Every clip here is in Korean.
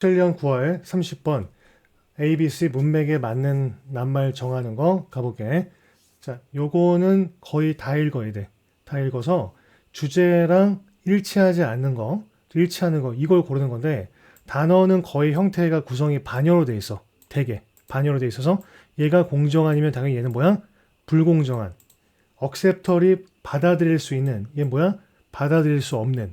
오스트레일리안 구화의 30번 ABC 문맥에 맞는 낱말 정하는 거 가볼게. 자, 요거는 거의 다 읽어야 돼. 다 읽어서 주제랑 일치하지 않는 거, 일치하는 거 이걸 고르는 건데 단어는 거의 형태가 구성이 반여로 돼 있어. 되게 반여로 돼 있어서 얘가 공정한이면 당연히 얘는 뭐야? 불공정한. 억셉터리 받아들일 수 있는 얘 뭐야? 받아들일 수 없는.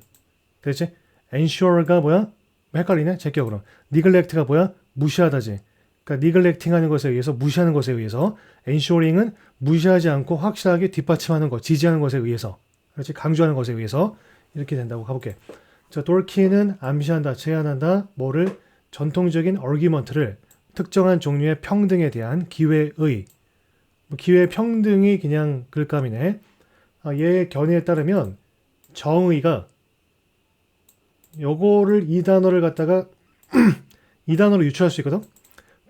그렇지? ensure가 뭐야? 헷갈리네? 제껴 그럼. neglect가 뭐야? 무시하다지. 그러니까 neglecting 하는 것에 의해서 무시하는 것에 의해서 ensuring은 무시하지 않고 확실하게 뒷받침하는 것, 지지하는 것에 의해서. 그렇지? 강조하는 것에 의해서 이렇게 된다고 가볼게. 자, 돌키는 암시한다, 제안한다, 뭐를 전통적인 argument를 특정한 종류의 평등에 대한 기회의 뭐 기회 평등이 그냥 글감이네. 아, 얘 견해에 따르면 정의가 요거를 이 단어를 갖다가 이 단어로 유추할 수 있거든.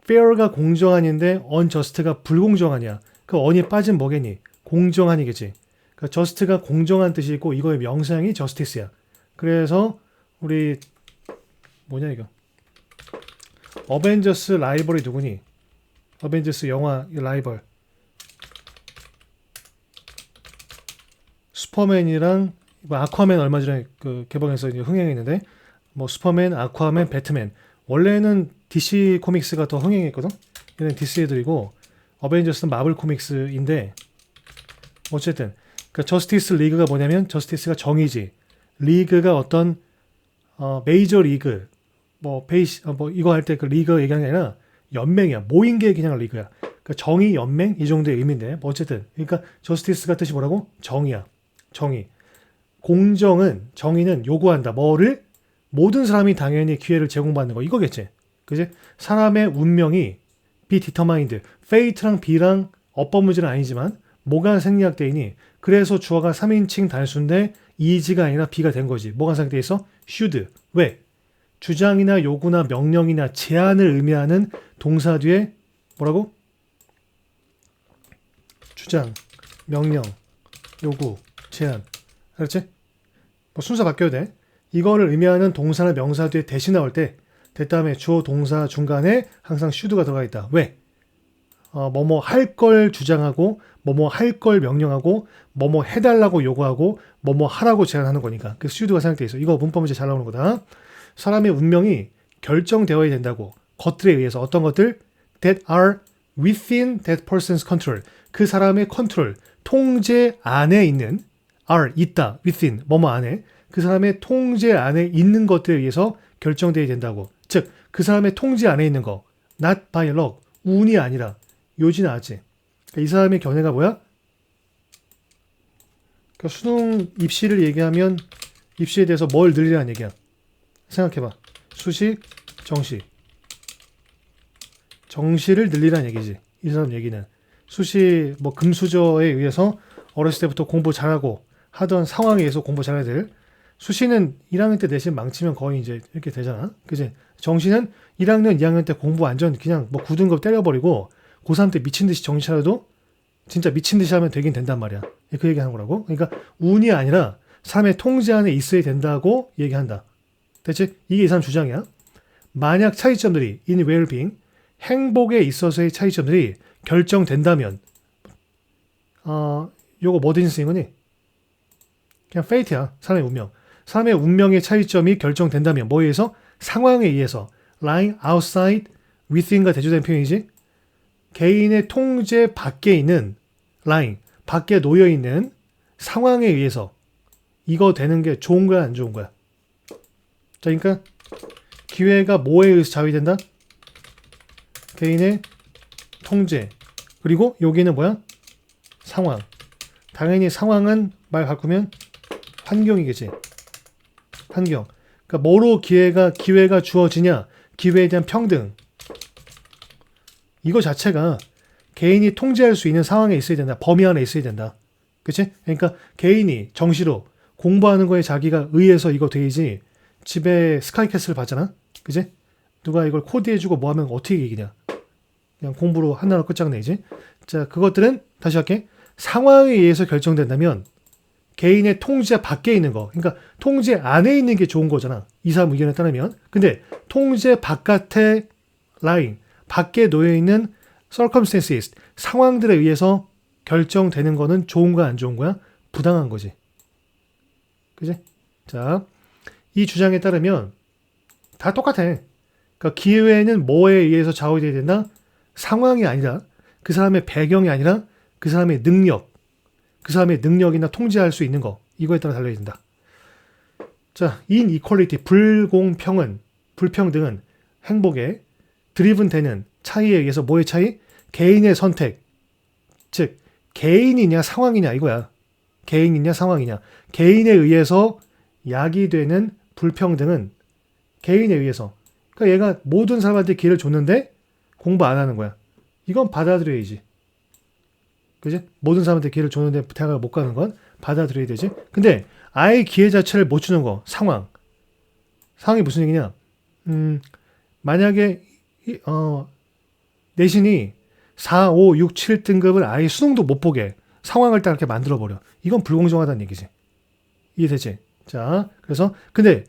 fair가 공정한인데 unjust가 불공정하냐. 그 언이 빠진 뭐겠니? 공정한이겠지. 그러니까 just가 공정한 뜻이 있고 이거의 명사형이 justice야. 그래서 우리 뭐냐 이거. 어벤져스 라이벌이 누구니? 어벤져스 영화 라이벌. 슈퍼맨이랑 뭐 아쿠아맨 얼마 전에 그 개봉해서 흥행했는데 뭐 슈퍼맨, 아쿠아맨, 배트맨. 원래는 DC 코믹스가 더 흥행했거든. 얘는 DC 애들이고 어벤져스는 마블 코믹스인데 어쨌든 그 저스티스 리그가 뭐냐면 저스티스가 정의지. 리그가 어떤 어, 메이저 리그 뭐 베이시 어, 뭐 이거 할 때 그 리그 얘기하는 게 아니라 연맹이야. 모인 게 그냥 리그야. 그러니까 정의 연맹 이 정도의 의미인데 뭐 어쨌든 그러니까 저스티스가 뜻이 뭐라고? 정의야. 정의 공정은 정의는 요구한다. 뭐를 모든 사람이 당연히 기회를 제공받는 거 이거겠지. 그지? 사람의 운명이 be determined. fate랑 be랑 어법 문제는 아니지만 뭐가 있니? 그래서 주어가 3인칭 단수인데 is가 아니라 be가 된 거지. 뭐가 있어? should. 왜? 주장이나 요구나 명령이나 제안을 의미하는 동사 뒤에 뭐라고? 주장, 명령, 요구, 제안. 그렇지? 뭐 순서 바뀌어도 돼. 이거를 의미하는 동사나 명사 뒤에 대신 나올 때 대다음에 주어 동사 중간에 항상 should가 들어가 있다. 왜? 어, 뭐뭐 할 걸 주장하고 뭐뭐 할 걸 명령하고 뭐뭐 해달라고 요구하고 뭐뭐 하라고 제안하는 거니까. 그래서 should가 생각돼 있어. 이거 문법 문제 잘 나오는 거다. 사람의 운명이 결정되어야 된다고. 것들에 의해서 어떤 것들 that are within that person's control. 그 사람의 컨트롤, 통제 안에 있는 are 있다 within 뭐뭐 안에 그 사람의 통제 안에 있는 것들에 의해서 결정되어야 된다고. 즉 그 사람의 통제 안에 있는 거 not by luck 운이 아니라 요지나지. 그러니까 이 사람의 견해가 뭐야? 그러니까 수능 입시를 얘기하면 입시에 대해서 뭘 늘리라는 얘기야. 생각해봐. 수식, 정시. 정시를 늘리라는 얘기지. 이 사람 얘기는. 수시, 뭐, 금수저에 의해서 어렸을 때부터 공부 잘하고 하던 상황에 의해서 공부 잘해야 될 수시는 1학년 때 내신 망치면 거의 이제 이렇게 되잖아. 그지? 정시는 1학년, 2학년 때 공부 완전 그냥 뭐 9등급 때려버리고 고3 때 미친 듯이 정신 차려도 진짜 미친 듯이 하면 되긴 된단 말이야. 그 얘기 하는 거라고. 그러니까 운이 아니라 삶의 통제 안에 있어야 된다고 얘기한다. 대체 이게 이 사람 주장이야. 만약 차이점들이 in well-being 행복에 있어서의 차이점들이 결정된다면 어 요거 뭐 대신 쓰인 거니? 그냥 페이트야. 사람의 운명. 사람의 운명의 차이점이 결정된다면 뭐에 의해서? 상황에 의해서 lying outside within과 대조된 표현이지. 개인의 통제 밖에 있는 lying 밖에 놓여 있는 상황에 의해서 이거 되는 게 좋은 거야 안 좋은 거야? 자, 그러니까 기회가 뭐에 의해서 자위된다? 개인의 통제 그리고 여기는 뭐야? 상황. 당연히 상황은 말 바꾸면 환경이겠지. 환경. 그러니까 뭐로 기회가 기회가 주어지냐? 기회에 대한 평등. 이거 자체가 개인이 통제할 수 있는 상황에 있어야 된다. 범위 안에 있어야 된다. 그치? 그러니까 개인이 정시로 공부하는 거에 자기가 의해서 이거 되지 집에 스카이캐슬 봤잖아? 그치? 누가 이걸 코디해주고 뭐 하면 어떻게 이기냐? 그냥 공부로 하나로 끝장내지. 자, 그것들은 다시 할게. 상황에 의해서 결정된다면 개인의 통제 밖에 있는 거, 그러니까 통제 안에 있는 게 좋은 거잖아. 이 사람 의견에 따르면. 근데 통제 바깥의 라인, 밖에 놓여 있는 circumstances, 상황들에 의해서 결정되는 거는 좋은 거야, 안 좋은 거야? 부당한 거지. 그지? 자, 이 주장에 따르면 다 똑같아. 그러니까 기회는 뭐에 의해서 좌우되어야 된다? 상황이 아니라 그 사람의 배경이 아니라 그 사람의 능력, 그 사람의 능력이나 통제할 수 있는 거 이거에 따라 된다. 자, inequality 불공평은 불평등은 행복에 드리븐 되는 차이에 의해서 뭐의 차이? 개인의 선택. 즉 개인이냐 상황이냐 이거야. 개인이냐 상황이냐. 개인에 의해서 야기되는 불평등은 개인에 의해서. 그러니까 얘가 모든 사람한테 기회를 줬는데 공부 안 하는 거야. 이건 받아들여야지. 그지? 모든 사람한테 기회를 줬는데 대학을 못 가는 건 받아들여야 되지. 근데 아예 기회 자체를 못 주는 거 상황. 상황이 무슨 얘기냐? 음, 만약에 이- 어, 내신이 4, 5, 6, 7등급을 아예 수능도 못 보게 상황을 딱 이렇게 만들어 버려. 이건 불공정하다는 얘기지. 이해되지? 자, 그래서 근데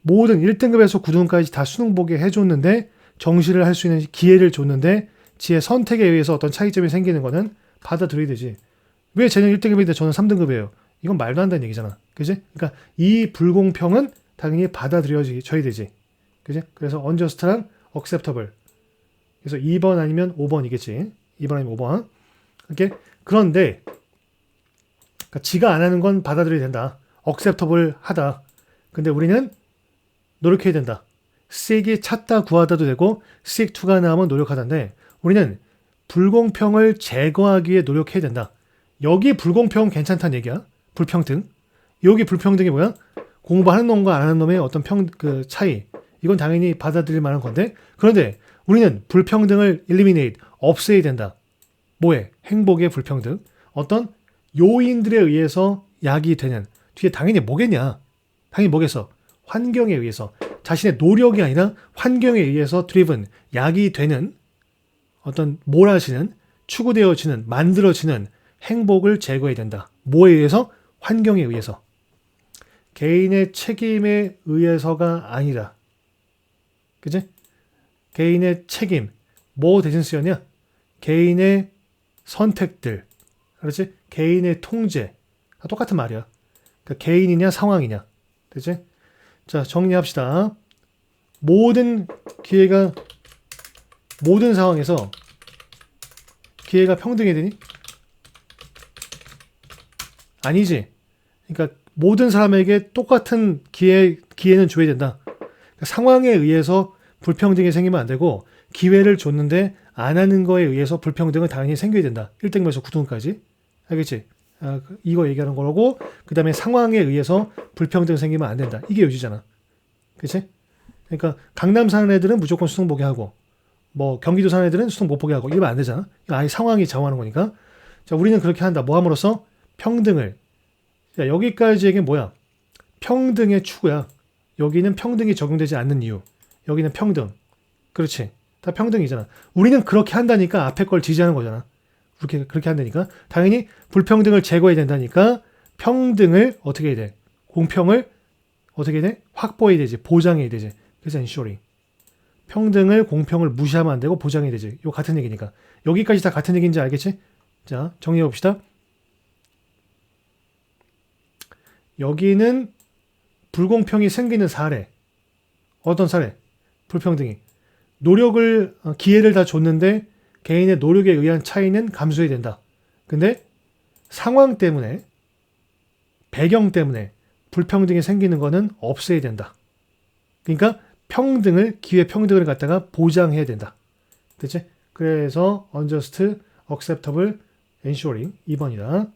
모든 1등급에서 9등급까지 다 수능 보게 해줬는데 정시를 할 수 있는 기회를 줬는데 지의 선택에 의해서 어떤 차이점이 생기는 거는 받아들여야 되지. 왜 쟤는 1등급인데 저는 3등급이에요? 이건 말도 안 되는 얘기잖아. 그지? 그러니까 이 불공평은 당연히 받아들여져야 되지. 그지? 그래서 unjust랑 acceptable. 그래서 2번 아니면 5번이겠지. 2번 아니면 5번. 이렇게 그런데 그러니까 지가 안 하는 건 받아들여야 된다. acceptable 하다. 근데 우리는 노력해야 된다. seek이 찾다 구하다도 되고 seek to가 나오면 노력하다인데 우리는 불공평을 제거하기 위해 노력해야 된다. 여기 불공평 괜찮다는 얘기야. 불평등. 여기 불평등이 뭐야? 공부하는 놈과 안 하는 놈의 어떤 평, 그 차이. 이건 당연히 받아들일 만한 건데. 그런데 우리는 불평등을 eliminate, 없애야 된다. 뭐에? 행복의 불평등. 어떤 요인들에 의해서 약이 되는. 뒤에 당연히 뭐겠냐? 당연히 뭐겠어? 환경에 의해서. 자신의 노력이 아니라 환경에 의해서 driven, 약이 되는 어떤 몰아지는, 추구되어지는, 만들어지는 행복을 제거해야 된다. 뭐에 의해서? 환경에 의해서. 개인의 책임에 의해서가 아니라. 그지? 개인의 책임. 뭐 대신 쓰였냐? 개인의 선택들. 그렇지? 개인의 통제. 다 똑같은 말이야. 그러니까 개인이냐 상황이냐. 되지? 자, 정리합시다. 모든 기회가 모든 상황에서 기회가 평등해야 되니? 아니지. 그러니까 모든 사람에게 똑같은 기회 기회는 줘야 된다. 그러니까 상황에 의해서 불평등이 생기면 안 되고 기회를 줬는데 안 하는 거에 의해서 불평등은 당연히 생겨야 된다. 1등급에서 9등급까지. 알겠지? 아, 그- 이거 얘기하는 거라고 그 다음에 상황에 의해서 불평등 생기면 안 된다. 이게 요지잖아. 그치? 그러니까 강남 사는 애들은 무조건 수능 보게 하고 뭐 경기도 사는 애들은 수능 못 보게 하고 이러면 안 되잖아. 이거 아예 상황이 좌우하는 거니까. 자, 우리는 그렇게 한다. 뭐 함으로써 평등을. 자, 여기까지 얘기는 뭐야? 평등의 추구야. 여기는 평등이 적용되지 않는 이유. 여기는 평등. 그렇지. 다 평등이잖아. 우리는 그렇게 한다니까 앞에 걸 지지하는 거잖아. 그렇게 그렇게 한다니까. 당연히 불평등을 제거해야 된다니까 평등을 어떻게 해야 돼? 공평을 어떻게 해야 돼? 확보해야 되지. 보장해야 되지. 그래서 ensuring. 평등을 공평을 무시하면 안 되고 보장해야 되지. 요 같은 얘기니까. 여기까지 다 같은 얘기인지 알겠지? 자, 정리해 봅시다. 여기는 불공평이 생기는 사례. 어떤 사례? 불평등이. 노력을, 어, 기회를 다 줬는데 개인의 노력에 의한 차이는 감수해야 된다. 근데 상황 때문에, 배경 때문에 불평등이 생기는 거는 없애야 된다. 그러니까 평등을, 기회 평등을 갖다가 보장해야 된다. 됐지? 그래서 unjust, acceptable, ensuring 2번이다.